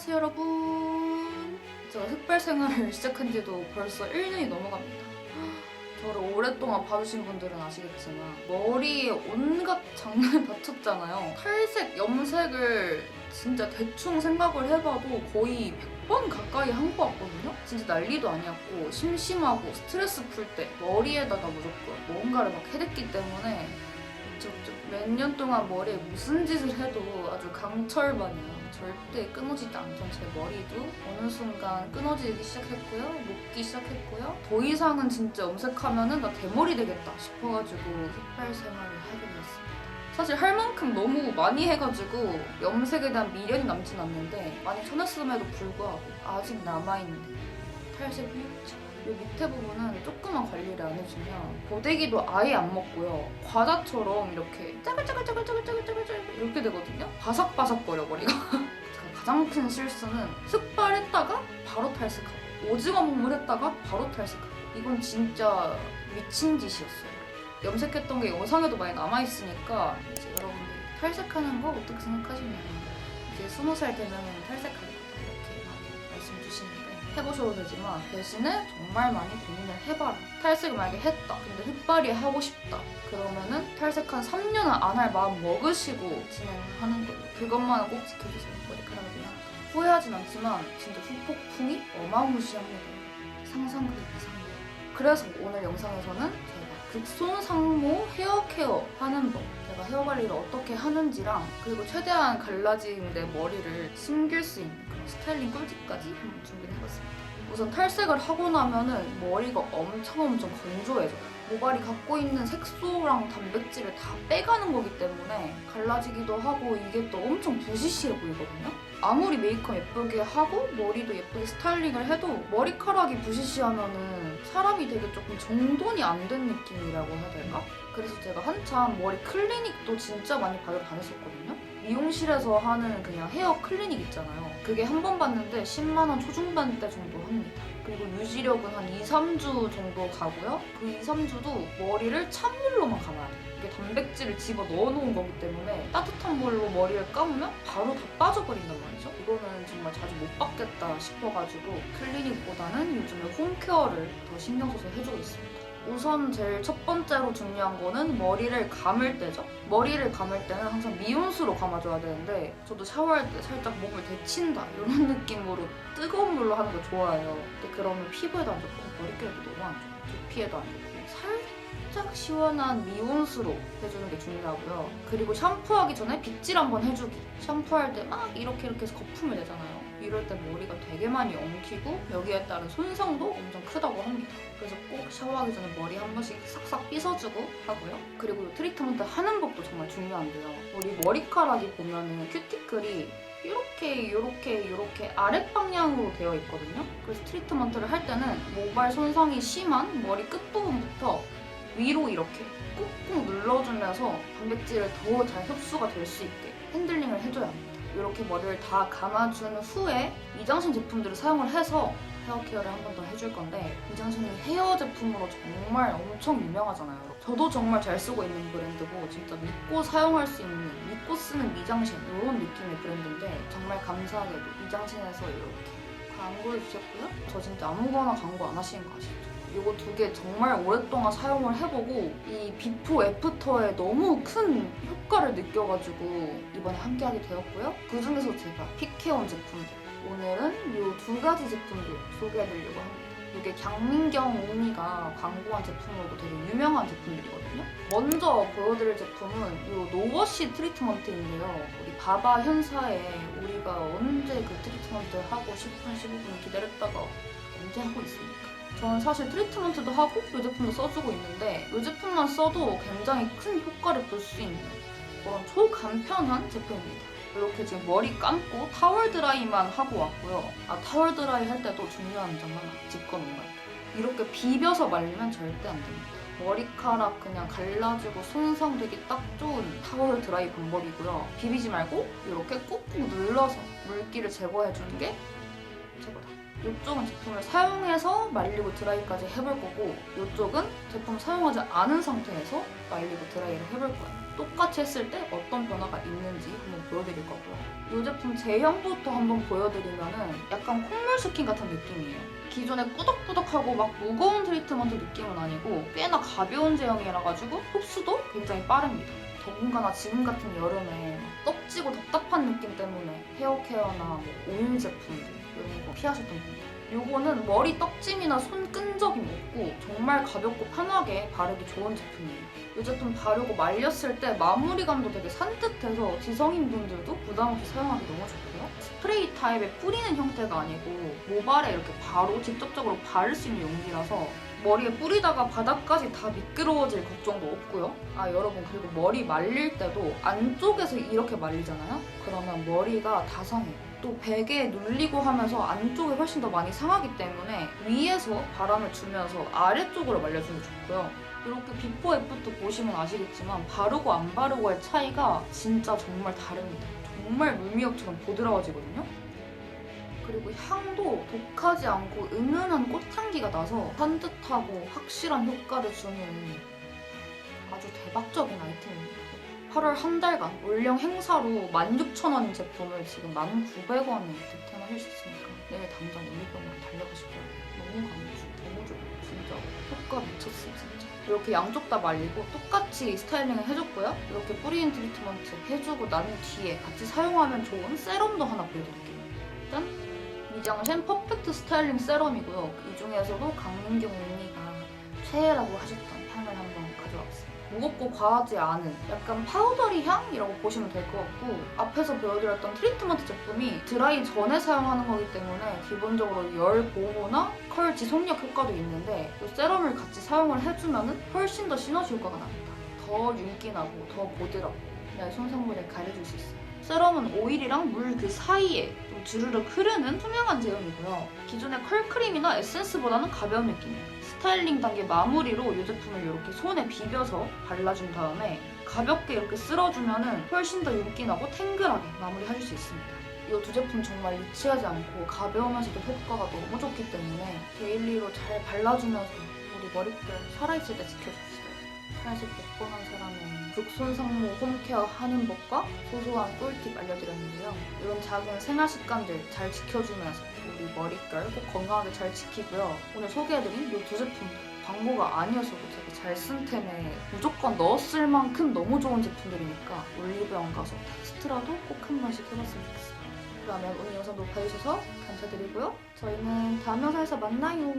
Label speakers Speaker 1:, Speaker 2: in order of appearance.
Speaker 1: 안녕하세요 여러분. 제가 흑발 생활을 시작한 지도 벌써 1년이 넘어갑니다. 저를 오랫동안 봐주신 분들은 아시겠지만 머리에 온갖 장난을 다 쳤잖아요. 탈색, 염색을 진짜 대충 생각을 해봐도 거의 100번 가까이 한 것 같거든요? 진짜 난리도 아니었고 심심하고 스트레스 풀 때 머리에다가 무조건 뭔가를 막 해댔기 때문에 몇 년 동안 머리에 무슨 짓을 해도 아주 강철반이야. 절대 끊어지지 않던 제 머리도 어느 순간 끊어지기 시작했고요. 녹기 시작했고요. 더 이상은 진짜 염색하면은 나 대머리 되겠다 싶어가지고 흑발 생활을 하게 됐습니다. 사실 할 만큼 너무 많이 해가지고 염색에 대한 미련이 남진 않는데 많이 쳐냈음에도 불구하고 아직 남아있는 탈색 후유증. 이 밑에 부분은 조금만 관리를 안 해주면 고데기도 아예 안 먹고요. 과자처럼 이렇게 짜글짜글짜글짜글짜글짜글 이렇게 되거든요. 바삭바삭거려. 제가 가장 큰 실수는 흑발했다가 바로 탈색하고 오징어 먹물 했다가 바로 탈색하고 이건 진짜 미친 짓이었어요. 염색했던 게 영상에도 많이 남아있으니까 이제 여러분들 탈색하는 거 어떻게 생각하시나요? 이제 스무 살 되면 탈색할 거다 이렇게 많이 말씀 주시는데 해보셔도 되지만 대신에 정말 많이 고민을 해봐라. 탈색을 만약에 했다. 근데 흑발이 하고 싶다. 그러면은 탈색 한 3년은 안 할 마음 먹으시고 진행하는 거예요. 그것만은 꼭 지켜주세요. 머리카락을 미안하다. 후회하진 않지만 진짜 후폭풍이 어마무시합니다. 상상그 이상이에요. 그래서 오늘 영상에서는 극손 상모 헤어 케어 하는 법 제가 헤어 관리를 어떻게 하는지랑 그리고 최대한 갈라진 내 머리를 숨길 수 있는 그런 스타일링 꿀팁까지 한번 준비를 해봤습니다. 우선 탈색을 하고 나면은 머리가 엄청 엄청 건조해져요. 모발이 갖고 있는 색소랑 단백질을 다 빼가는 거기 때문에 갈라지기도 하고 이게 또 엄청 부시시해 보이거든요. 아무리 메이크업 예쁘게 하고 머리도 예쁘게 스타일링을 해도 머리카락이 부시시하면은 사람이 되게 조금 정돈이 안 된 느낌이라고 해야 될까? 그래서 제가 한참 머리 클리닉도 진짜 많이 받으러 다녔었거든요. 미용실에서 하는 그냥 헤어 클리닉 있잖아요. 그게 한번 봤는데 10만원 초중반대 정도 합니다. 그리고 유지력은 한 2, 3주 정도 가고요. 그 2, 3주도 머리를 찬물로만 감아야 돼요. 이게 단백질을 집어 넣어놓은 거기 때문에 따뜻한 물로 머리를 감으면 바로 다 빠져버린단 말이죠. 이거는 정말 자주 못 받겠다 싶어가지고 클리닉보다는 요즘에 홈케어를 더 신경 써서 해주고 있습니다. 우선 제일 첫 번째로 중요한 거는 머리를 감을 때죠. 머리를 감을 때는 항상 미온수로 감아줘야 되는데 저도 샤워할 때 살짝 몸을 데친다 이런 느낌으로 뜨거운 물로 하는 거 좋아해요. 근데 그러면 피부에도 안 좋고 머릿결에도 너무 안 좋고 두피에도 안 좋고 살 짝 시원한 미온수로 해주는 게 중요하고요. 그리고 샴푸하기 전에 빗질 한번 해주기. 샴푸할 때 막 이렇게 이렇게 해서 거품을 내잖아요. 이럴 때 머리가 되게 많이 엉키고 여기에 따른 손상도 엄청 크다고 합니다. 그래서 꼭 샤워하기 전에 머리 한 번씩 싹싹 빗어주고 하고요. 그리고 이 트리트먼트 하는 법도 정말 중요한데요. 우리 머리카락이 보면은 큐티클이 이렇게 이렇게 이렇게 아랫 방향으로 되어 있거든요. 그래서 트리트먼트를 할 때는 모발 손상이 심한 머리 끝부분부터 위로 이렇게 꾹꾹 눌러주면서 단백질을 더 잘 흡수가 될 수 있게 핸들링을 해줘야 합니다. 이렇게 머리를 다 감아준 후에 미장신 제품들을 사용을 해서 헤어 케어를 한 번 더 해줄 건데 미장신이 헤어 제품으로 정말 엄청 유명하잖아요. 저도 정말 잘 쓰고 있는 브랜드고 진짜 믿고 사용할 수 있는 믿고 쓰는 미장신 이런 느낌의 브랜드인데 정말 감사하게도 미장신에서 이렇게 광고를 주셨고요. 저 진짜 아무거나 광고 안 하시는 거 아시죠? 이거 두 개 정말 오랫동안 사용을 해보고 이 비포 애프터에 너무 큰 효과를 느껴가지고 이번에 함께하게 되었고요. 그 중에서 제가 픽해온 제품들 오늘은 이 두 가지 제품들 소개해드리려고 합니다. 이게 강민경 언니가 광고한 제품으로도 되게 유명한 제품들이거든요. 먼저 보여드릴 제품은 이 노워시 트리트먼트인데요. 우리 바바 현사에 우리가 언제 그 트리트먼트 하고 10분, 15분 기다렸다가 언제 하고 있습니까? 저는 사실 트리트먼트도 하고 이 제품도 써주고 있는데 이 제품만 써도 굉장히 큰 효과를 볼 수 있는 그런 초간편한 제품입니다. 이렇게 지금 머리 감고 타월 드라이만 하고 왔고요. 아 타월 드라이 할 때도 중요한 점 하나 짚고 넘어갈게요. 이렇게 비벼서 말리면 절대 안 됩니다. 머리카락 그냥 갈라지고 손상되기 딱 좋은 타월 드라이 방법이고요. 비비지 말고 이렇게 꾹꾹 눌러서 물기를 제거해주는 게 최고다. 이쪽은 제품을 사용해서 말리고 드라이까지 해볼 거고 이쪽은 제품 사용하지 않은 상태에서 말리고 드라이를 해볼 거예요. 똑같이 했을 때 어떤 변화가 있는지 한번 보여드릴 거고요. 이 제품 제형부터 한번 보여드리면은 약간 콧물 스킨 같은 느낌이에요. 기존에 꾸덕꾸덕하고 막 무거운 트리트먼트 느낌은 아니고 꽤나 가벼운 제형이라 가지고 흡수도 굉장히 빠릅니다. 더군다나 지금 같은 여름에 막 떡지고 답답한 느낌 때문에 헤어 케어나 뭐 오일 제품들 이런 거 피하셨던 분들 요거는 머리 떡짐이나 손 끈적임 없고 정말 가볍고 편하게 바르기 좋은 제품이에요. 이 제품 바르고 말렸을 때 마무리감도 되게 산뜻해서 지성인 분들도 부담 없이 사용하기 너무 좋고요. 스프레이 타입의 뿌리는 형태가 아니고 모발에 이렇게 바로 직접적으로 바를 수 있는 용기라서 머리에 뿌리다가 바닥까지 다 미끄러워질 걱정도 없고요. 아 여러분 그리고 머리 말릴 때도 안쪽에서 이렇게 말리잖아요. 그러면 머리가 다 상해요. 또 베개에 눌리고 하면서 안쪽이 훨씬 더 많이 상하기 때문에 위에서 바람을 주면서 아래쪽으로 말려주면 좋고요. 이렇게 비포 애프터 보시면 아시겠지만 바르고 안 바르고의 차이가 진짜 정말 다릅니다. 정말 물미역처럼 부드러워지거든요. 그리고 향도 독하지 않고 은은한 꽃향기가 나서 산뜻하고 확실한 효과를 주는 아주 대박적인 아이템입니다. 8월 한 달간 올영 행사로 16,000원인 제품을 지금 1,900원에 득템하실 수 있으니까 내일 당장 올리브영으로 달려가 싶어요. 너무 강추, 너무 좋아요. 진짜 효과 미쳤어요, 진짜. 이렇게 양쪽 다 말리고 똑같이 스타일링을 해줬고요. 이렇게 뿌리는 트리트먼트 해주고 난 뒤에 같이 사용하면 좋은 세럼도 하나 보여드릴게요. 짠! 미장셴 퍼펙트 스타일링 세럼이고요. 이 중에서도 강민경 언니가 최애라고 하셨던 향을 한번 가져와봤어요. 무겁고 과하지 않은 약간 파우더리 향이라고 보시면 될 것 같고 앞에서 보여드렸던 트리트먼트 제품이 드라이 전에 사용하는 거기 때문에 기본적으로 열 보호나 컬 지속력 효과도 있는데 이 세럼을 같이 사용을 해주면 훨씬 더 시너지 효과가 납니다. 더 윤기나고 더 보드랍고 내 손상물에 가려줄 수 있어요. 세럼은 오일이랑 물 그 사이에 좀 주르륵 흐르는 투명한 제형이고요. 기존의 컬크림이나 에센스보다는 가벼운 느낌이에요. 스타일링 단계 마무리로 이 제품을 이렇게 손에 비벼서 발라준 다음에 가볍게 이렇게 쓸어주면 훨씬 더 윤기나고 탱글하게 마무리해줄 수 있습니다. 이 두 제품 정말 유치하지 않고 가벼우면서도 효과가 너무 좋기 때문에 데일리로 잘 발라주면서 우리 머릿결 살아있을 때 지켜줍시다. 살색 복권한 사람은 극손상모 홈케어 하는 법과 소소한 꿀팁 알려드렸는데요. 이런 작은 생활 습관들 잘 지켜주면서 우리 머릿결 꼭 건강하게 잘 지키고요. 오늘 소개해드린 이 두 제품도 광고가 아니어서도 되게 잘 쓴 템에 무조건 넣었을 만큼 너무 좋은 제품들이니까 올리브영 가서 테스트라도 꼭 한 번씩 해봤으면 좋겠습니다. 그러면 오늘 영상도 봐주셔서 감사드리고요. 저희는 다음 영상에서 만나요.